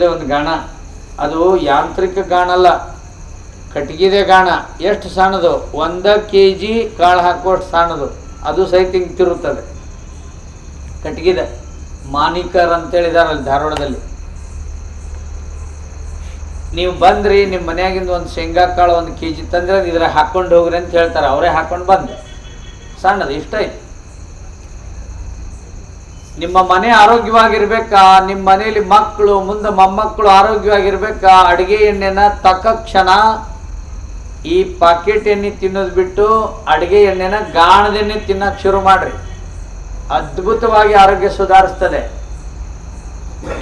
ನೋಡಿದೆ ಒಂದು ಗಾಣ. ಅದು ಯಾಂತ್ರಿಕ ಗಾಣ ಅಲ್ಲ ಕಟ್ಟಿಗೆದೇ ಗಾಣ. ಎಷ್ಟು ಸಣ್ಣದು ಒಂದ ಕೆ ಜಿ ಕಾಳು ಹಾಕುವಷ್ಟು ಸಣ್ಣದು ಅದು ಸಹಿತ ಹಿಂಗೆ ತಿರುತ್ತದೆ ಕಟ್ಟಿಗೆದೆ ಮಾನಿಕರ್ ಅಂತೇಳಿದಾರಲ್ಲ ಧಾರವಾಡದಲ್ಲಿ. ನೀವು ಬಂದ್ರಿ ನಿಮ್ಮ ಮನೆಯಾಗಿಂದ ಒಂದು ಶೇಂಗಾ ಕಾಳು ಒಂದು ಕೆ ಜಿ ತಂದ್ರೆ ಇದ್ರ ಹಾಕೊಂಡು ಹೋಗ್ರಿ ಅಂತ ಹೇಳ್ತಾರೆ. ಅವರೇ ಹಾಕೊಂಡು ಬಂದೆ ಸಣ್ಣದು ಇಷ್ಟ ನಿಮ್ಮ ಮನೆ ಆರೋಗ್ಯವಾಗಿರ್ಬೇಕಾ? ನಿಮ್ಮ ಮನೆಯಲ್ಲಿ ಮಕ್ಕಳು, ಮುಂದೆ ಮೊಮ್ಮಕ್ಕಳು ಆರೋಗ್ಯವಾಗಿರ್ಬೇಕಾ? ಅಡುಗೆ ಎಣ್ಣೆನ ಕ್ಷಣ ಈ ಪಾಕೆಟ್ ಎಣ್ಣೆ ತಿನ್ನೋದು ಬಿಟ್ಟು ಅಡುಗೆ ಎಣ್ಣೆನ ಗಾಣದ ಎಣ್ಣೆ ತಿನ್ನಕ್ಕೆ ಶುರು ಮಾಡ್ರಿ. ಅದ್ಭುತವಾಗಿ ಆರೋಗ್ಯ ಸುಧಾರಿಸ್ತದೆ.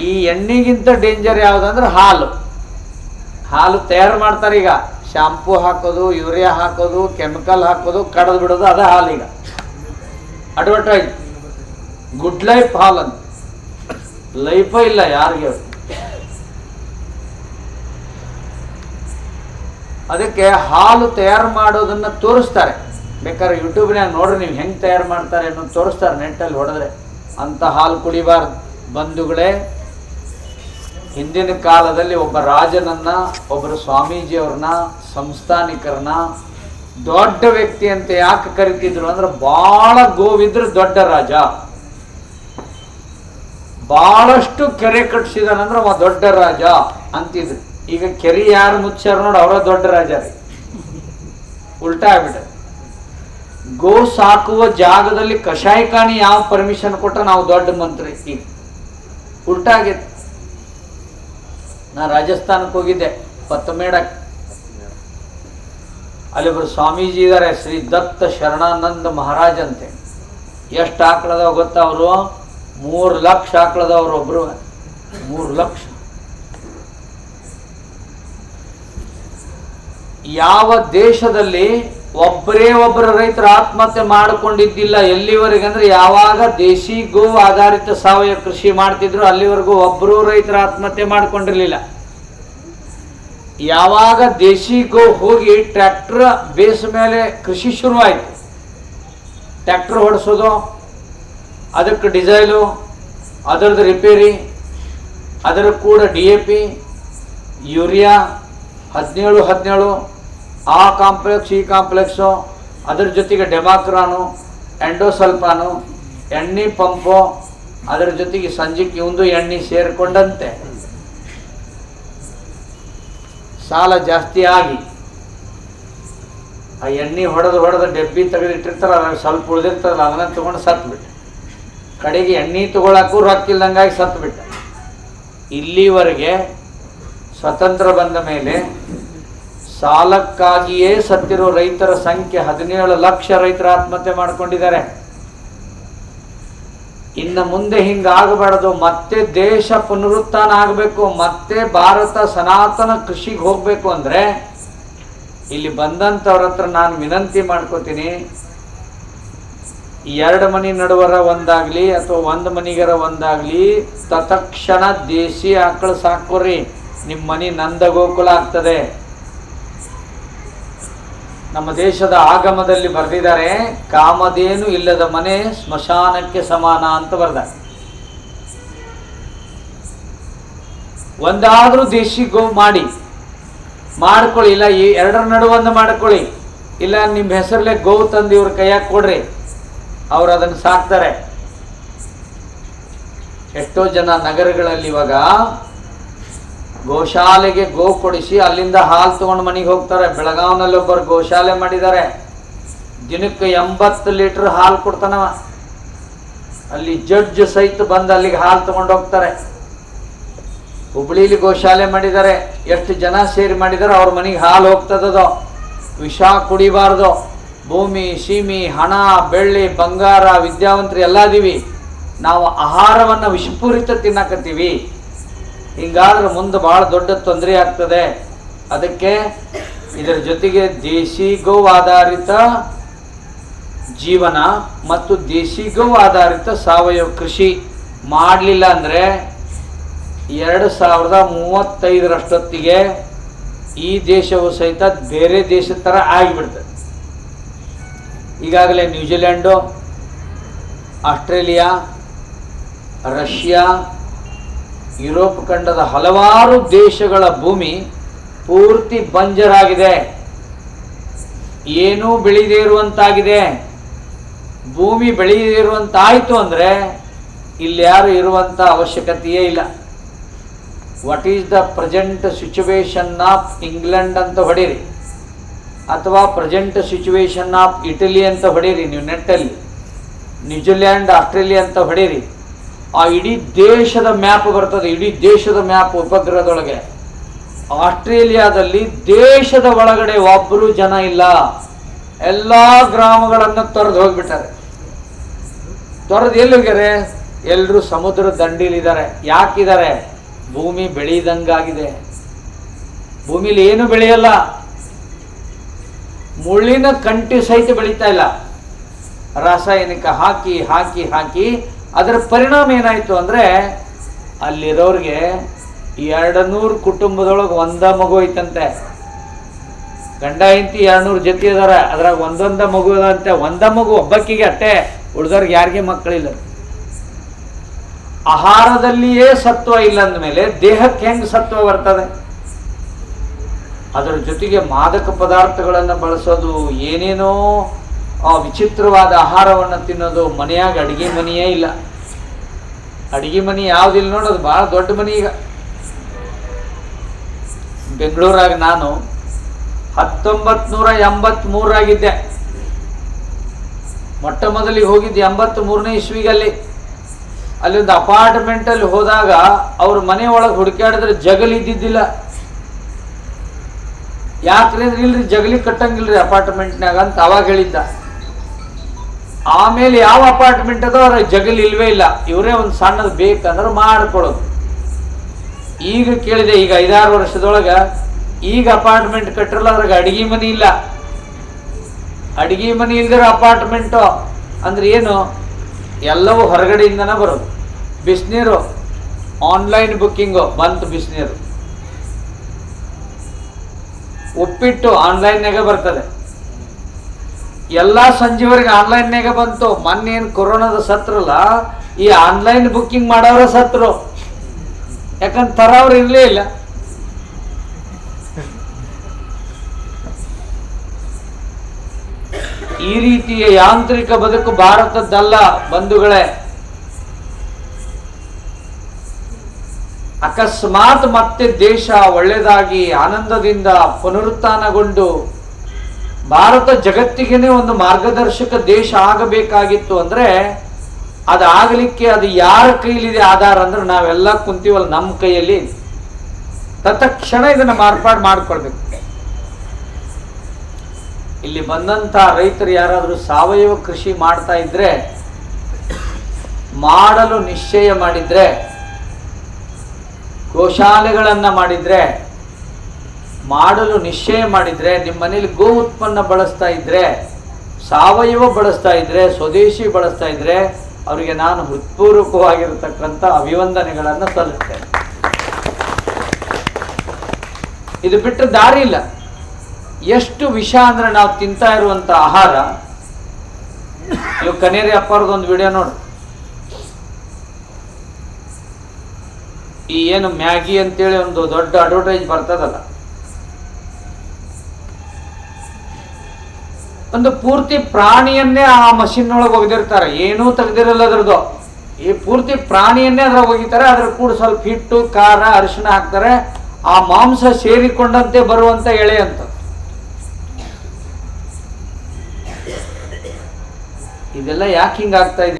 ಈ ಎಣ್ಣೆಗಿಂತ ಡೇಂಜರ್ ಯಾವುದಂದ್ರೆ ಹಾಲು. ಹಾಲು ತಯಾರು ಮಾಡ್ತಾರೆ ಈಗ. ಶಾಂಪೂ ಹಾಕೋದು ಯೂರಿಯಾ ಹಾಕೋದು ಕೆಮಿಕಲ್ ಹಾಕೋದು, ಕಡದು ಬಿಡೋದು, ಅದೇ ಹಾಲು ಈಗ. ಅಡ್ವರ್ಟೈಸ್ ಗುಡ್ ಲೈಫ್ ಹಾಲ್ ಅಂತ ಲೈಫ ಇಲ್ಲ ಯಾರಿಗೆ? ಅದಕ್ಕೆ ಹಾಲು ತಯಾರು ಮಾಡೋದನ್ನ ತೋರಿಸ್ತಾರೆ. ಬೇಕಾದ್ರೆ ಯೂಟ್ಯೂಬ್ನಾಗ ನೋಡ್ರಿ ನೀವು ಹೆಂಗೆ ತಯಾರು ಮಾಡ್ತಾರೆ ಅನ್ನೋದು ತೋರಿಸ್ತಾರೆ ನೆಟ್ಟಲ್ಲಿ ಹೊಡೆದ್ರೆ. ಅಂತ ಹಾಲು ಕುಡಿಬಾರ್ದು. ಬಂಧುಗಳೇ, ಹಿಂದಿನ ಕಾಲದಲ್ಲಿ ಒಬ್ಬ ರಾಜನನ್ನ, ಒಬ್ಬರು ಸ್ವಾಮೀಜಿಯವ್ರನ್ನ, ಸಂಸ್ಥಾನಿಕರನ್ನ, ದೊಡ್ಡ ವ್ಯಕ್ತಿ ಅಂತ ಯಾಕೆ ಕರಿತಿದ್ರು ಅಂದ್ರೆ ಬಹಳ ಗೋವಿದ್ರು ದೊಡ್ಡ ರಾಜ. ಬಹಳಷ್ಟು ಕೆರೆ ಕಟ್ಸಿದಾನಂದ್ರೆ ಅವ ದೊಡ್ಡ ರಾಜ ಅಂತಿದ್ರು. ಈಗ ಕೆರೆ ಯಾರು ಮುಚ್ಚಾರ ನೋಡಿ ಅವರ ದೊಡ್ಡ ರಾಜ ರೀ. ಉಲ್ಟಾ ಆಗ್ಬಿಟ್ಟ. ಗೋ ಸಾಕುವ ಜಾಗದಲ್ಲಿ ಕಷಾಯಕಾಣಿ ಯಾವ ಪರ್ಮಿಷನ್ ಕೊಟ್ಟ ನಾವು ದೊಡ್ಡ ಮಂತ್ರಿ ಈಗ ಉಲ್ಟಾ ಆಗೈತೆ. ನಾ ರಾಜಸ್ಥಾನಕ್ಕೆ ಹೋಗಿದ್ದೆ ಪತ್ತಮೇಡ ಅಲ್ಲಿ ಒಬ್ರು ಸ್ವಾಮೀಜಿ ಇದ್ದಾರೆ ಶ್ರೀ ದತ್ತ ಶರಣಾನಂದ ಮಹಾರಾಜ್ ಅಂತೆ. ಎಷ್ಟು ಆಕಳದ ಗೊತ್ತಾ ಅವರು? ಮೂರು ಲಕ್ಷ ಆಕಳದವ್ರು ಒಬ್ರು. ಮೂರು ಲಕ್ಷ. ಯಾವ ದೇಶದಲ್ಲಿ ಒಬ್ಬರೇ ಒಬ್ಬರ ರೈತರು ಆತ್ಮಹತ್ಯೆ ಮಾಡಿಕೊಂಡಿದ್ದಿಲ್ಲ ಎಲ್ಲಿವರೆಗೆ ಅಂದ್ರೆ ಯಾವಾಗ ದೇಶಿ ಗೋ ಆಧಾರಿತ ಸಾವಯವ ಕೃಷಿ ಮಾಡ್ತಿದ್ರು ಅಲ್ಲಿವರೆಗೂ ಒಬ್ಬರೂ ರೈತರು ಆತ್ಮಹತ್ಯೆ ಮಾಡ್ಕೊಂಡಿರ್ಲಿಲ್ಲ. ಯಾವಾಗ ದೇಶಿ ಗೋ ಹೋಗಿ ಟ್ರ್ಯಾಕ್ಟರ್ ಬೇಸ್ ಮೇಲೆ ಕೃಷಿ ಶುರುವಾಯಿತು. ಟ್ರ್ಯಾಕ್ಟರ್ ಹೊಡಿಸೋದು ಅದಕ್ಕೆ ಡಿಸೈಲು ಅದರದ್ದು ರಿಪೇರಿ ಅದರ ಕೂಡ ಡಿ ಎ ಪಿ ಯೂರಿಯಾ, ಹದಿನೇಳು ಹದಿನೇಳು, ಆ ಕಾಂಪ್ಲೆಕ್ಸ್ ಈ ಕಾಂಪ್ಲೆಕ್ಸು ಅದ್ರ ಜೊತೆಗೆ ಡೆಮಾಕ್ರಾನು ಎಂಡೋಸಲ್ಪಾನು ಎಣ್ಣೆ ಪಂಪು, ಅದರ ಜೊತೆಗೆ ಸಂಜೆಗೆ ಇವಂದು ಎಣ್ಣೆ ಸೇರಿಕೊಂಡಂತೆ. ಸಾಲ ಜಾಸ್ತಿ ಆಗಿ ಆ ಎಣ್ಣೆ ಹೊಡೆದು ಹೊಡೆದು ಡೆಬ್ಬಿ ತೆಗೆದಿಟ್ಟಿರ್ತಾರೆ ಅದ್ರಾಗ ಸ್ವಲ್ಪ ಉಳಿದಿರ್ತಾರಲ್ಲ ಅದನ್ನ ತಗೊಂಡು ಸತ್ಬಿಟ್ಟು. ಕಡೆಗೆ ಎಣ್ಣೆ ತಗೊಳಕ್ಕೂ ರೊಕ್ಕ ಸತ್ತು ಬಿಟ್ಟ. ಇಲ್ಲಿವರೆಗೆ ಸ್ವತಂತ್ರ ಬಂದ ಮೇಲೆ ಸಾಲಕ್ಕಾಗಿಯೇ ಸತ್ತಿರೋ ರೈತರ ಸಂಖ್ಯೆ ಹದಿನೇಳು ಲಕ್ಷ ರೈತರ ಆತ್ಮಹತ್ಯೆ ಮಾಡಿಕೊಂಡಿದ್ದಾರೆ. ಇನ್ನು ಮುಂದೆ ಹಿಂಗಾಗಬಾರದು. ಮತ್ತೆ ದೇಶ ಪುನರುತ್ಥಾನ ಆಗಬೇಕು. ಮತ್ತೆ ಭಾರತ ಸನಾತನ ಕೃಷಿಗೆ ಹೋಗಬೇಕು ಅಂದರೆ ಇಲ್ಲಿ ಬಂದಂಥವ್ರ ಹತ್ರ ನಾನು ವಿನಂತಿ ಮಾಡ್ಕೋತೀನಿ. ಎರಡು ಮನಿ ನಡುವರ ಒಂದಾಗ್ಲಿ ಅಥವಾ ಒಂದು ಮನಿಗರ ಒಂದಾಗ್ಲಿ ತತ್ಕ್ಷಣ ದೇಶಿ ಆಕಳು ಸಾಕೋರಿ ನಿಮ್ಮ ಮನಿ ನಂದ ಗೋಕುಲ ಆಗ್ತದೆ. ನಮ್ಮ ದೇಶದ ಆಗಮದಲ್ಲಿ ಬರೆದಿದ್ದಾರೆ. ಕಾಮದೇನು ಇಲ್ಲದ ಮನೆ ಸ್ಮಶಾನಕ್ಕೆ ಸಮಾನ ಅಂತ ಬರ್ದ ಒಂದಾದರೂ ದೇಶಿ ಗೋ ಮಾಡಿ. ಮಾಡ್ಕೊಳ್ಳಿ, ಇಲ್ಲ ಈ ಎರಡರ ನಡುವೊಂದು ಮಾಡ್ಕೊಳ್ಳಿ. ಇಲ್ಲ ನಿಮ್ಮ ಹೆಸರಲ್ಲೇ ಗೋ ತಂದು ಇವ್ರ ಕೈಯಾಗ ಕೊಡ್ರಿ. ಅವ್ರು ಅದನ್ನು ಸಾಕ್ತಾರೆ. ಎಷ್ಟೋ ಜನ ನಗರಗಳಲ್ಲಿ ಇವಾಗ ಗೋಶಾಲೆಗೆ ಗೋ ಕೊಡಿಸಿ ಅಲ್ಲಿಂದ ಹಾಲು ತೊಗೊಂಡು ಮನೆಗೆ ಹೋಗ್ತಾರೆ. ಬೆಳಗಾವ್ನಲ್ಲಿ ಒಬ್ಬರು ಗೋಶಾಲೆ ಮಾಡಿದ್ದಾರೆ. ದಿನಕ್ಕೆ ಎಂಬತ್ತು ಲೀಟರ್ ಹಾಲು ಕೊಡ್ತಾನವ ಅಲ್ಲಿ ಜಡ್ಜ್ ಸಹಿತ ಬಂದು ಅಲ್ಲಿಗೆ ಹಾಲು ತೊಗೊಂಡು ಹೋಗ್ತಾರೆ. ಹುಬ್ಳಿಲಿ ಗೋಶಾಲೆ ಮಾಡಿದ್ದಾರೆ. ಎಷ್ಟು ಜನ ಸೇರಿ ಮಾಡಿದ್ದಾರೆ ಅವ್ರ ಮನೆಗೆ ಹಾಲು ಹೋಗ್ತದೋ ವಿಷ ಕುಡಿಬಾರ್ದು. ಭೂಮಿ, ಸೀಮಿ, ಹಣ, ಬೆಳ್ಳಿ, ಬಂಗಾರ, ವಿದ್ಯಾವಂತರು ಎಲ್ಲ ಇದೀವಿ ನಾವು ಆಹಾರವನ್ನು ವಿಷಪೂರಿತ ತಿನ್ನಕತ್ತೀವಿ. ಹಿಂಗಾದ್ರೆ ಮುಂದೆ ಭಾಳ ದೊಡ್ಡ ತೊಂದರೆ ಆಗ್ತದೆ. ಅದಕ್ಕೆ ಇದರ ಜೊತೆಗೆ ದೇಶಿ ಗೋ ಆಧಾರಿತ ಜೀವನ ಮತ್ತು ದೇಶಿ ಗೋ ಆಧಾರಿತ ಸಾವಯವ ಕೃಷಿ ಮಾಡಲಿಲ್ಲ ಅಂದರೆ ಎರಡು ಸಾವಿರದ ಮೂವತ್ತೈದರಷ್ಟೊತ್ತಿಗೆ ಈ ದೇಶವು ಸಹಿತ ಬೇರೆ ದೇಶದ ಥರ ಆಗಿಬಿಡ್ತದೆ. ಈಗಾಗಲೇ ನ್ಯೂಜಿಲೆಂಡು ಆಸ್ಟ್ರೇಲಿಯಾ, ರಷ್ಯಾ, ಯುರೋಪ್ ಖಂಡದ ಹಲವಾರು ದೇಶಗಳ ಭೂಮಿ ಪೂರ್ತಿ ಬಂಜರಾಗಿದೆ. ಏನೂ ಬೆಳೆಯದೇ ಇರುವಂತಾಗಿದೆ. ಭೂಮಿ ಬೆಳೆಯದೇ ಇರುವಂತಾಯಿತು ಅಂದರೆ ಇಲ್ಲಿ ಯಾರು ಇರುವಂಥ ಅವಶ್ಯಕತೆಯೇ ಇಲ್ಲ. What is the present situation of England ಅಂತ ಹೊಡೀರಿ. ಅಥವಾ ಪ್ರೆಸೆಂಟ್ ಸಿಚುವೇಶನ್ ಆಫ್ ಇಟಲಿ ಅಂತ ಹೊಡೀರಿ, ನೀವು ನೆಟ್ಟಲ್ಲಿ. ನ್ಯೂಜಿಲ್ಯಾಂಡ್ ಆಸ್ಟ್ರೇಲಿಯಾ ಅಂತ ಹೊಡೀರಿ. ಆ ಇಡೀ ದೇಶದ ಮ್ಯಾಪ್ ಬರ್ತದೆ, ಇಡೀ ದೇಶದ ಮ್ಯಾಪ್ ಉಪಗ್ರಹದೊಳಗೆ. ಆಸ್ಟ್ರೇಲಿಯಾದಲ್ಲಿ ದೇಶದ ಒಳಗಡೆ ಒಬ್ಬರು ಜನ ಇಲ್ಲ. ಎಲ್ಲ ಗ್ರಾಮಗಳನ್ನು ತೊರೆದು ಹೋಗ್ಬಿಟ್ಟಾರೆ. ತೊರೆದು ಎಲ್ಲಿ ಹೋಗ್ಯಾರೆ? ಎಲ್ಲರೂ ಸಮುದ್ರ ದಂಡೀಲಿದ್ದಾರೆ. ಯಾಕಿದ್ದಾರೆ? ಭೂಮಿ ಬೆಳೆಯದಂಗಾಗಿದೆ ಭೂಮಿಲಿ ಏನು ಬೆಳೆಯಲ್ಲ? ಮುಳ್ಳಿನ ಕಂಟಿ ಸಹಿತ ಬೆಳೀತಾ ಇಲ್ಲ. ರಾಸಾಯನಿಕ ಹಾಕಿ ಹಾಕಿ ಹಾಕಿ ಅದರ ಪರಿಣಾಮ ಏನಾಯಿತು ಅಂದರೆ ಅಲ್ಲಿರೋರಿಗೆ ಎರಡು ನೂರು ಕುಟುಂಬದೊಳಗೆ ಒಂದ ಮಗು ಐತಂತೆ. ಗಂಡ, ಹೆಂಡತಿ ಎರಡು ನೂರು ಜೊತೆ ಅದಾರ ಅದ್ರಾಗ ಒಂದೊಂದ ಮಗು ಅದಂತೆ ಒಂದ ಮಗು ಒಬ್ಬಕ್ಕಿಗೆ ಅಟ್ಟೆ ಉಳ್ದವ್ರಿಗೆ ಯಾರಿಗೆ ಮಕ್ಕಳಿಲ್ಲ. ಆಹಾರದಲ್ಲಿಯೇ ಸತ್ವ ಇಲ್ಲ ಅಂದಮೇಲೆ ದೇಹಕ್ಕೆ ಹೆಂಗೆ ಸತ್ವ ಬರ್ತದೆ? ಅದರ ಜೊತೆಗೆ ಮಾದಕ ಪದಾರ್ಥಗಳನ್ನು ಬಳಸೋದು ಏನೇನೋ ವಿಚಿತ್ರವಾದ ಆಹಾರವನ್ನು ತಿನ್ನೋದು ಮನೆಯಾಗ ಅಡುಗೆ ಮನೆಯೇ ಇಲ್ಲ. ಅಡುಗೆ ಮನೆ ಯಾವುದಿಲ್ಲ ನೋಡೋದು ಭಾಳ ದೊಡ್ಡ ಮನೆ ಈಗ. ಬೆಂಗಳೂರಾಗ ನಾನು ಹತ್ತೊಂಬತ್ ನೂರ ಎಂಬತ್ಮೂರಾಗಿದ್ದೆ ಮೊಟ್ಟ ಮೊದಲಿಗೆ ಹೋಗಿದ್ದು ಎಂಬತ್ತ್ ಮೂರನೇ ಇಸ್ವಿಗಲ್ಲಿ. ಅಲ್ಲಿ ಒಂದು ಅಪಾರ್ಟ್ಮೆಂಟಲ್ಲಿ ಹೋದಾಗ ಅವ್ರ ಮನೆ ಒಳಗೆ ಹುಡುಕಾಡಿದ್ರೆ ಜಗಲ್ ಇದ್ದಿದ್ದಿಲ್ಲ. ಯಾಕ್ರಿ ಅಂದ್ರೆ ಇಲ್ರಿ, ಜಗಲಿ ಕಟ್ಟಂಗಿಲ್ರಿ ಅಪಾರ್ಟ್ಮೆಂಟ್ನಾಗ ಅಂತ ಅವಾಗ ಹೇಳಿದ್ದ. ಆಮೇಲೆ ಯಾವ ಅಪಾರ್ಟ್ಮೆಂಟ್ ಅದೋ, ಅವ್ರ ಜಗಲಿ ಇಲ್ವೇ ಇಲ್ಲ. ಇವರೇ ಒಂದು ಸಣ್ಣದು ಬೇಕಂದ್ರೆ ಮಾಡ್ಕೊಡೋದು ಈಗ ಕೇಳಿದೆ, ಈಗ ಐದಾರು ವರ್ಷದೊಳಗ ಈಗ ಅಪಾರ್ಟ್ಮೆಂಟ್ ಕಟ್ಟಿರಲ್ಲ ಅದ್ರಾಗ ಅಡಿಗೆ ಮನೆ ಇಲ್ಲ. ಅಡಿಗೆ ಮನೆ ಇಲ್ದಿರೋ ಅಪಾರ್ಟ್ಮೆಂಟು ಅಂದ್ರೆ ಏನು? ಎಲ್ಲವೂ ಹೊರಗಡೆಯಿಂದನೇ ಬರೋದು. ಬಿಸಿನೀರು ಆನ್ಲೈನ್ ಬುಕ್ಕಿಂಗು ಬಂತು ಬಿಸಿನೀರು. ಉಪ್ಪಿಟ್ಟು ಆನ್ಲೈನ್ನಾಗೆ ಬರ್ತದೆ. ಎಲ್ಲ ಸಂಜೆವರೆಗೆ ಆನ್ಲೈನ್ನಾಗೆ ಬಂತು. ಮೊನ್ನೆ ಏನು ಕೊರೋನಾದ ಸತ್ರಲ್ಲ, ಈ ಆನ್ಲೈನ್ ಬುಕ್ಕಿಂಗ್ ಮಾಡೋರ ಸತ್ರು. ಯಾಕಂದ್ರೆ ತರವ್ರು ಇರಲೇ ಇಲ್ಲ. ಈ ರೀತಿಯ ಯಾಂತ್ರಿಕ ಬದುಕು ಭಾರತದ್ದಲ್ಲ ಬಂಧುಗಳೇ. ಅಕಸ್ಮಾತ್ ಮತ್ತೆ ದೇಶ ಒಳ್ಳೆಯದಾಗಿ ಆನಂದದಿಂದ ಪುನರುತ್ಥಾನಗೊಂಡು ಭಾರತ ಜಗತ್ತಿಗೇನೆ ಒಂದು ಮಾರ್ಗದರ್ಶಕ ದೇಶ ಆಗಬೇಕಾಗಿತ್ತು ಅಂದ್ರೆ ಅದಾಗಲಿಕ್ಕೆ ಅದು ಯಾರ ಕೈಲಿದೆ ಆಧಾರ ಅಂದ್ರೆ ನಾವೆಲ್ಲ ಕುಂತೀವಲ್ಲ ನಮ್ಮ ಕೈಯಲ್ಲಿ. ತತ್ಕ್ಷಣ ಇದನ್ನು ಮಾರ್ಪಾಡು ಮಾಡಿಕೊಳ್ಬೇಕು. ಇಲ್ಲಿ ಬಂದಂತ ರೈತರು ಯಾರಾದರೂ ಸಾವಯವ ಕೃಷಿ ಮಾಡ್ತಾ ಇದ್ರೆ, ಮಾಡಲು ನಿಶ್ಚಯ ಮಾಡಿದ್ರೆ ಗೋಶಾಲೆಗಳನ್ನ ಮಾಡಿದರೆ, ಮಾಡಲು ನಿಶ್ಚಯ ಮಾಡಿದರೆ ನಿಮ್ಮ ಮನೇಲಿ ಗೋ ಉತ್ಪನ್ನ ಬಳಸ್ತಾ ಇದ್ದರೆ ಸಾವಯವ ಬಳಸ್ತಾ ಇದ್ದರೆ ಸ್ವದೇಶಿ ಬಳಸ್ತಾ ಇದ್ದರೆ ಅವರಿಗೆ ನಾನು ಹೃತ್ಪೂರ್ವಕವಾಗಿರತಕ್ಕಂಥ ಅಭಿವಂದನೆಗಳನ್ನು ಸಲ್ಲಿಸ್ತೇನೆ. ಇದು ಬಿಟ್ಟರೆ ದಾರಿ ಇಲ್ಲ. ಎಷ್ಟು ವಿಷ ಅಂದರೆ ನಾವು ತಿಂತಾ ಇರುವಂಥ ಆಹಾರ, ನೀವು ಕನೇರಿ ಅಪ್ಪಾರದೊಂದು ವಿಡಿಯೋ ನೋಡು. ಈ ಏನು ಮ್ಯಾಗಿ ಅಂತೇಳಿ ಒಂದು ದೊಡ್ಡ ಅಡ್ವರ್ಟೈಸ್ ಬರ್ತದಲ್ಲ? ಒಂದು ಪೂರ್ತಿ ಪ್ರಾಣಿಯನ್ನೇ ಆ ಮಷಿನ್ ಒಳಗೆ ಒಗೆದಿರ್ತಾರೆ. ಏನೂ ತೆಗೆದಿರಲ್ಲ ಅದ್ರದ್ದು. ಈ ಪೂರ್ತಿ ಪ್ರಾಣಿಯನ್ನೇ ಅದ್ರಾಗ ಒಗಿತಾರೆ. ಅದ್ರ ಕೂಡ ಸ್ವಲ್ಪ ಹಿಟ್ಟು, ಖಾರ, ಅರಿಶಿಣ ಹಾಕ್ತಾರೆ. ಆ ಮಾಂಸ ಸೇರಿಕೊಂಡಂತೆ ಬರುವಂತ ಎಳೆ ಅಂತ. ಇದೆಲ್ಲ ಯಾಕೆ ಹಿಂಗಾಗ್ತಾ ಇದೆ?